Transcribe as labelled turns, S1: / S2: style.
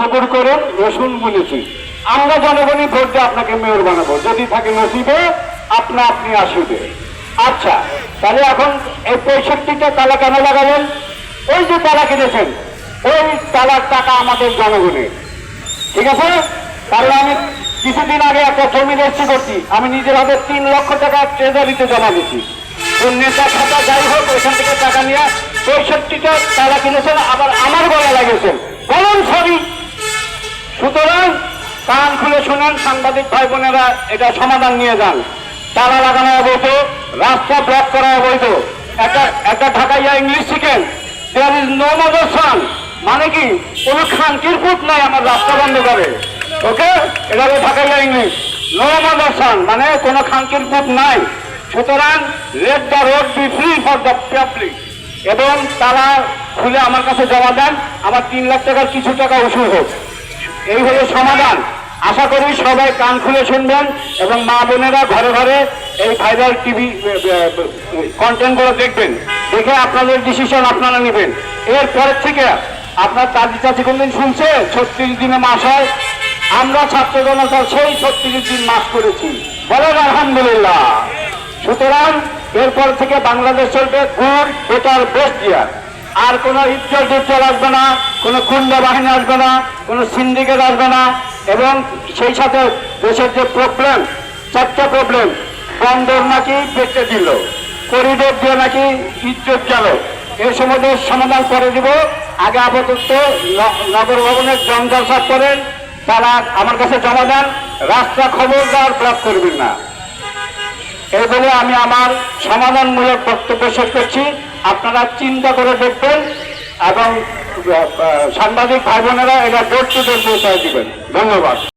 S1: খবর করুন রসুন বুনেছি। আমরা জনগণই ভোট দিয়ে আপনাকে মেয়র বানাবো। যদি থাকে নসিবে, আপনা আপনি আসিবে। আচ্ছা তাহলে এখন এই পঁয়ষট্টিটা তালা কেন লাগালেন? ওই যে তালা কিনেছেন ওই তালার টাকা আমাদের জনগণের ঠিক আছে? তাহলে আমি কিছুদিন আগে একটা জমি রেজিস্ট্রি করছি। আমি নিজের হাতে তিন লক্ষ টাকা ট্রেজারিতে জমা দিচ্ছি নেতা খাতা যাই হোক, ওইখান থেকে টাকা নিয়ে পঁয়ষট্টিটা তারা কিনেছেন, আবার আমার গলা লাগিয়েছেন। বলুন সরি খুলে সাংবাদিক ভাই বোনেরা, এটা সমাধান নিয়ে যান। তালা লাগানো অবৈধ, রাস্তা ব্লক করা অবৈধ। একটা একটা ঢাকাইয়া ইংলিশ শিখেন দেয়ার ইজ নো মদর্শন মানে কি? কোনো খানকির ফুট নাই আমার রাস্তা বন্ধ করে। ওকে এটা হলো ঢাকাইয়া ইংলিশ। নো মদর্শন মানে কোনো খানকির ফুট নাই। সুতরাং let the road be free for the public এবং তারা খুলে আমার কাছে জমা দেন। আমার তিন লাখ টাকার কিছু টাকা উসুল হোক। এই হলো সমাধান। আশা করি সবাই কান খুলে শুনবেন এবং মা বোনেরা ঘরে ঘরে এই ভাইরাল টিভি কন্টেন্টগুলো দেখবেন। দেখে আপনাদের ডিসিশন আপনারা নেবেন। এরপরের থেকে আপনার দাদি চাচি কোনদিন শুনছে? ছত্রিশ দিনে মাস হয়। আমরা ছাত্র জনতা সেই ছত্রিশ দিন মাস করেছি। বলেন আলহামদুলিল্লাহ। সুতরাং এরপর থেকে বাংলাদেশ চলবে গুড বেটার বেস্ট ইয়ার আর কোনো ইজ্জত উজ্জ্বল আসবে না, কোনো গুন্ডা বাহিনী আসবে না, কোনো সিন্ডিকেট আসবে না, এবং সেই সাথে দেশের যে প্রবলেম চারটা প্রবলেম বন্দর নাকি বেঁচে দিল করিডোর দিয়ে নাকি ইজ্জত গেল, এ সম্বন্ধে সমাধান করে দিব। আগে আপাতত নগর ভবনের জঞ্জাল সাফ করেন, তারা আমার কাছে জমা দেন, রাস্তা খবরদার ব্লক করবেন না। এই বলে আমি আমার সমাধানমূলক বক্তব্য শেষ করছি। আপনারা চিন্তা করে দেখবেন এবং সাংবাদিক ভাই বোনেরা এটা ডোর টু ডোর পৌঁছায় দিবেন। ধন্যবাদ।